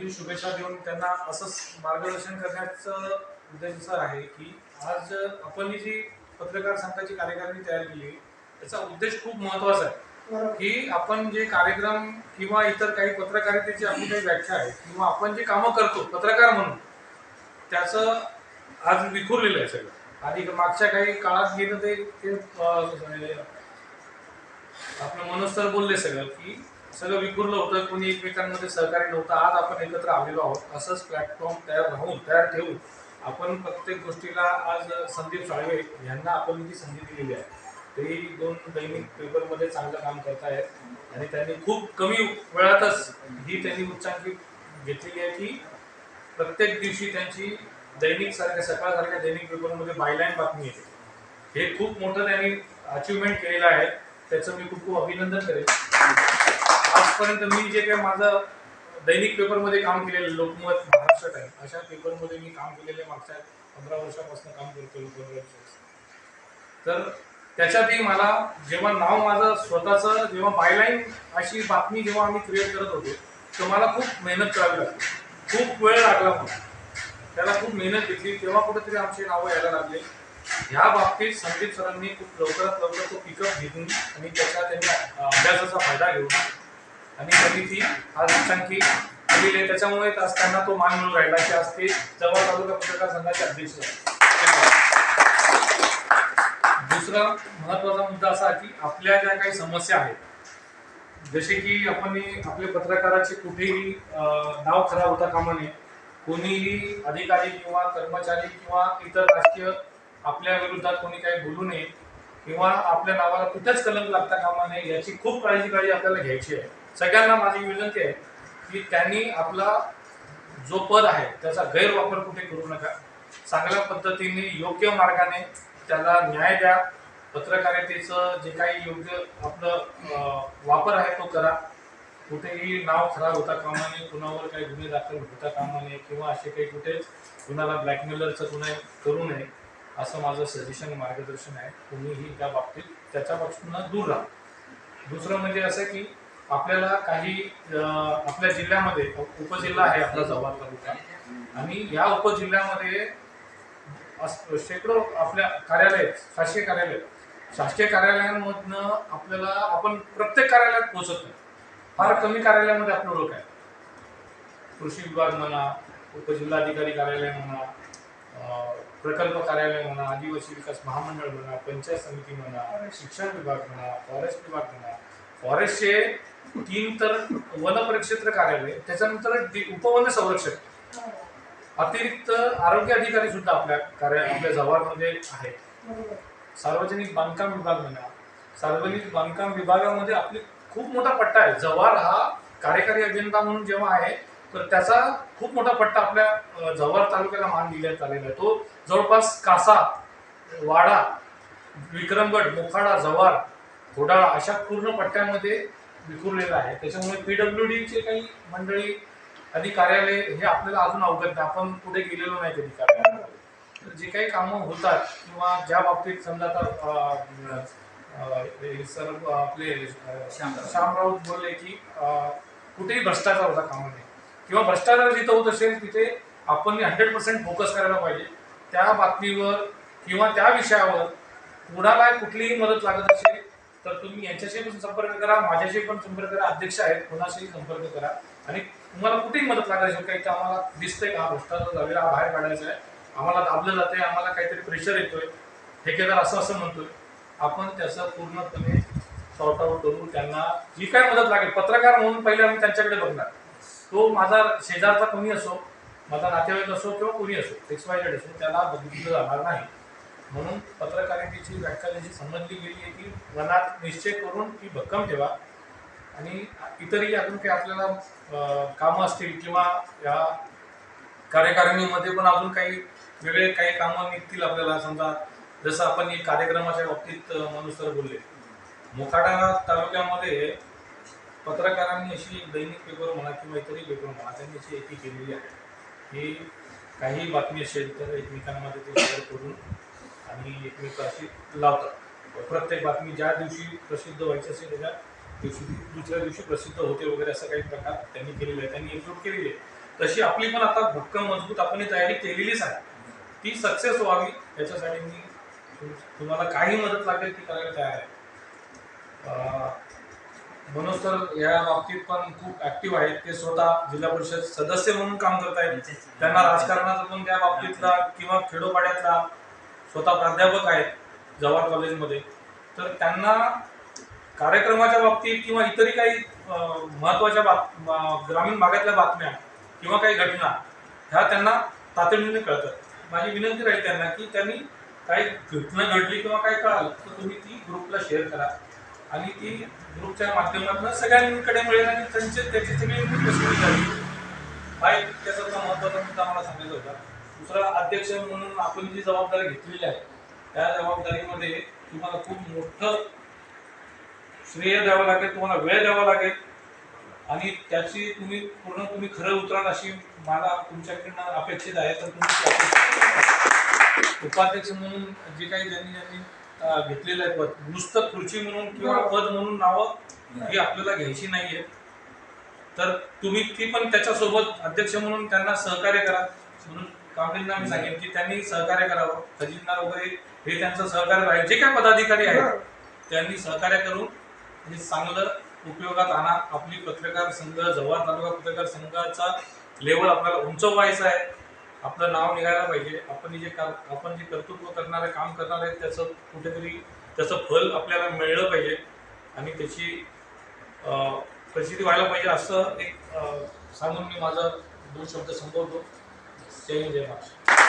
नवीन शुभेच्छा देऊन त्यांना असंच मार्गदर्शन करण्याचं उद्देश असा आहे की आज आपण जी पत्रकार संघाची कार्यकारिणी तयार केली त्याचा उद्देश खूप महत्त्वाचा आहे. की आपण जे कार्यक्रम किंवा इतर काही पत्रकारितेची आपली काही व्याख्या आहे किंवा आपण जे कामं करतो पत्रकार म्हणून त्याचं आज विखुरलेलं आहे सगळं. आणि मागच्या काही काळात गेलं ते आपलं मनोज सर बोलले सगळं की सगळं विखुरलं होतं कोणी एकमेकांमध्ये सहकार्य नव्हतं. आज आपण एकत्र आलेलो आहोत. असंच प्लॅटफॉर्म तयार राहून तयार ठेवून आपण प्रत्येक गोष्टीला आज संदीप साळवे यांना आपण जी संधी दिलेली आहे तेही दोन दैनिक पेपरमध्ये चांगलं काम करतायत. आणि त्यांनी खूप कमी वेळातच ही त्यांनी उच्चांकी घेतलेली आहे की प्रत्येक दिवशी त्यांची दैनिक सारख्या सकाळसारख्या दैनिक पेपरमध्ये बायलाईन बातमी येते. हे खूप मोठं त्यांनी अचिव्हमेंट केलेलं आहे. त्याचं मी खूप खूप अभिनंदन करेन. आजपर्यंत मी जे काही माझं दैनिक पेपरमध्ये काम केलेलं लोकमत महाराष्ट्र टाइम अशा पेपरमध्ये मी काम केलेले मागच्या पंधरा वर्षापासून काम करतो पंधरा तर त्याच्यातही मला जेव्हा नाव माझं स्वतःचं जेव्हा बायलाईन अशी बातमी जेव्हा आम्ही क्रिएट करत होतो तर मला खूप मेहनत करावी लागली. खूप वेळ लागला मला. त्याला खूप मेहनत घेतली. तेव्हा कुठेतरी आमची नावं यायला लागले. ह्या बाबतीत संदीप सरांनी खूप लवकरात लवकर तो पिकअप घेऊन आणि त्याचा त्यांच्या अभ्यासाचा फायदा घेऊन आणि कधी ती आज उच्चांकी आहे. त्याच्यामुळे आज त्यांना तो मान मिळून राहिला की आज ते जवळ तालुका पत्रकार संघाचे अध्यक्ष दुसरा महत्त्वाचा मुद्दा असा की आपल्या ज्या काही समस्या आहेत जसे की आपण आपले आपल्या पत्रकाराचे कुठेही नाव खराब होता कामा नये कोणीही अधिकारी किंवा कर्मचारी किंवा इतर राजकीय आपल्या विरोधात कोणी काही बोलू नये किंवा आपल्या नावाला कुठेच कलंक लागता कामा नये याची खूप काळजी काळजी आपल्याला घ्यायची आहे. सगळ्यांना माझी विनंती आहे की त्यांनी आपला जो पद आहे त्याचा गैरवापर कुठे करू नका. चांगल्या पद्धतीने योग्य मार्गाने त्याला न्याय द्या. पत्रकारितेचं जे काही योग्य आपलं वापर आहे तो करा. कुठेही नाव खराब होता कामा नये कुणावर काही गुन्हे दाखल होता कामा नये किंवा असे काही कुठे कुणाला ब्लॅकमेलरचं गुन्हे करू नये. असं माझं सजेशन मार्गदर्शन आहे. तुम्हीही त्या बाबतीत त्याच्यापासून दूर राहा. दुसरं म्हणजे असं की आपल्याला काही आपल्या जिल्ह्यामध्ये उपजिल्हा आहे आपला जव्हार तालुका. आणि या उपजिल्ह्यामध्ये अस- शेकडो आपल्या कार्यालय शासकीय कार्यालय शासकीय कार्यालयांमधनं आपल्याला आपण प्रत्येक कार्यालयात पोहोचत नाही. फार कमी कार्यालयामध्ये आपलं लोक आहे. कृषी विभाग म्हणा उपजिल्हाधिकारी कार्यालय म्हणा प्रकल्प कार्यालय म्हणा आदिवासी विकास महामंडळ म्हणा पंचायत समिती म्हणा शिक्षण विभाग म्हणा फॉरेस्ट विभाग म्हणा फॉरेस्टचे तीन तर वन परिक्षेत्र कार्यालय त्याच्यानंतर उपवन संरक्षक अतिरिक्त आरोग्य अधिकारी सुद्धा आपल्या कार्य आपल्या जवारमध्ये आहेत. सार्वजनिक बांधकाम विभाग म्हणा सार्वजनिक बांधकाम विभागामध्ये आपली खूप मोठा पट्टा आहे. जवार हा कार्यकारी अभियंता म्हणून जेव्हा आहे तर त्याचा खूप मोठा पट्टा आपल्या जव्हार तालुक्याला मान दिल्यात आलेला आहे. तो जवळपास कासा वाडा विक्रमगड मोखाडा जव्हार घोडाळा अशा पूर्ण पट्ट्यामध्ये विखुरलेला आहे. त्याच्यामुळे पीडब्ल्यू डीचे काही मंडळी आणि कार्यालय हे आपल्याला अजून अवगत नाही. आपण पुढे गेलेलो नाही कधी कार्यालयामध्ये. तर जे काही कामं होतात किंवा ज्या बाबतीत समजा आता सर आपले अं, श्याम राऊत बोलले की कुठेही भ्रष्टाचार होता कामा नये किंवा भ्रष्टाचार जिथं होत असेल तिथे आपण हंड्रेड पर्सेंट फोकस करायला पाहिजे. त्या बातमीवर किंवा त्या विषयावर कुणाला कुठलीही मदत लागत असेल तर तुम्ही यांच्याशी पण संपर्क करा माझ्याशी पण संपर्क करा अध्यक्ष आहेत कोणाशीही संपर्क करा. आणि तुम्हाला कुठेही मदत लागत असेल काही तर आम्हाला दिसतंय का? भ्रष्टाचार झालेला बाहेर काढायचा आहे. आम्हाला दाबलं जाते आम्हाला काहीतरी प्रेशर येतोय. ठेकेदार असं असं म्हणतोय. आपण त्याचं पूर्णपणे सॉर्ट आउट करून त्यांना जी काय मदत लागेल पत्रकार म्हणून पहिले आम्ही त्यांच्याकडे बघणार. तो माझा शेजारचा कोणी असो माझा नातेवाईक असो किंवा कोणी असो एक्स वाय झेड असो त्याला बघितलं जाणार नाही. म्हणून पत्रकारितेची व्याख्या जशी समजली गेली आहे की मनात निश्चय करून ती भक्कम ठेवा. आणि इतरही अजून काही आपल्याला कामं असतील किंवा या कार्यकारिणीमध्ये पण अजून काही वेगळे काही कामं निघतील आपल्याला. समजा जसं आपण कार्यक्रमाच्या बाबतीत अं, मनुष्य बोलले. मोखाडा तालुक्यामध्ये पत्रकारांनी अशी एक दैनिक पेपर म्हणा किंवा इतरही पेपर म्हणा त्यांनी अशी एकी केलेली आहे. की काही बातमी असेल तर एकमेकांमध्ये ते शेअर करून आणि एकमेकाशी लावतात. प्रत्येक बातमी ज्या दिवशी प्रसिद्ध व्हायची असेल त्याच्या दिवशी दुसऱ्या दिवशी प्रसिद्ध होते वगैरे असं काही प्रकार त्यांनी केलेले आहे त्यांनी एकजूट केलेली आहे. तशी आपली पण आता भक्कम मजबूत आपण तयारी केलेलीच आहे. ती सक्सेस व्हावी याच्यासाठी मी तुम्हाला काही मदत लागेल ती करायला तयार आहे. मनोज सर या बाबतीत पण खूप ऍक्टिव्ह आहेत. ते स्वतः जिल्हा परिषद सदस्य म्हणून काम करत आहेत. त्यांना राजकारणाचा पण त्या बाबतीतला किंवा खेडोपाड्यातला स्वतः प्राध्यापक आहेत जवाहर कॉलेजमध्ये. तर त्यांना कार्यक्रमाच्या बाबतीत किंवा इतरही काही अं, महत्त्वाच्या बात ग्रामीण भागातल्या बातम्या किंवा काही घटना ह्या त्यांना तातडीने कळतात. माझी विनंती राहील त्यांना की त्यांनी काही घटना घडली किंवा काय कळालं तर तुम्ही ती ग्रुपला शेअर करा. आणि ती ग्रुपच्या माध्यमातून सगळ्यांकडे मिळेल आणि त्यांचे त्याची सगळी फॅसिलिटी झाली. हा एक त्याचा महत्त्वाचा मुद्दा मला सांगायचा होता. दुसरा अध्यक्ष म्हणून आपण जी जबाबदारी घेतलेली आहे त्या जबाबदारीमध्ये तुम्हाला खूप मोठं श्रेय द्यावं लागेल तुम्हाला वेळ द्यावा लागेल. आणि त्याची तुम्ही पूर्ण तुम्ही खरं उतराल अशी मला तुमच्याकडनं अपेक्षित आहे. तर तुम्ही उपाध्यक्ष म्हणून जे काही ज्यांनी ज्यांनी घेतलेलं आहे पद. नुसतं खुर्ची म्हणून किंवा पद म्हणून नावं ही आपल्याला घ्यायची नाहीये. तर तुम्ही ती पण त्याच्यासोबत अध्यक्ष म्हणून त्यांना सहकार्य करा. म्हणून कामगिरींना मी सांगेन की त्यांनी सहकार्य करावं. खजिनदार वगैरे हे त्यांचं सहकार्य राहील. जे काय पदाधिकारी आहेत त्यांनी सहकार्य करून हे चांगलं उपयोगात आणा. आपली पत्रकार संघ जव्हार तालुका पत्रकार संघाचा लेवल आपल्याला उंचवायचा आहे. आपलं नाव निघायला पाहिजे. आपण जे का आपण जे कर्तृत्व करणारे काम करणार आहे त्याचं कुठेतरी त्याचं फल आपल्याला मिळलं पाहिजे. आणि त्याची प्रसिद्धी व्हायला पाहिजे असं एक सांगून मी माझं दोन शब्द संपवतो. जय जय महाराष्ट्र.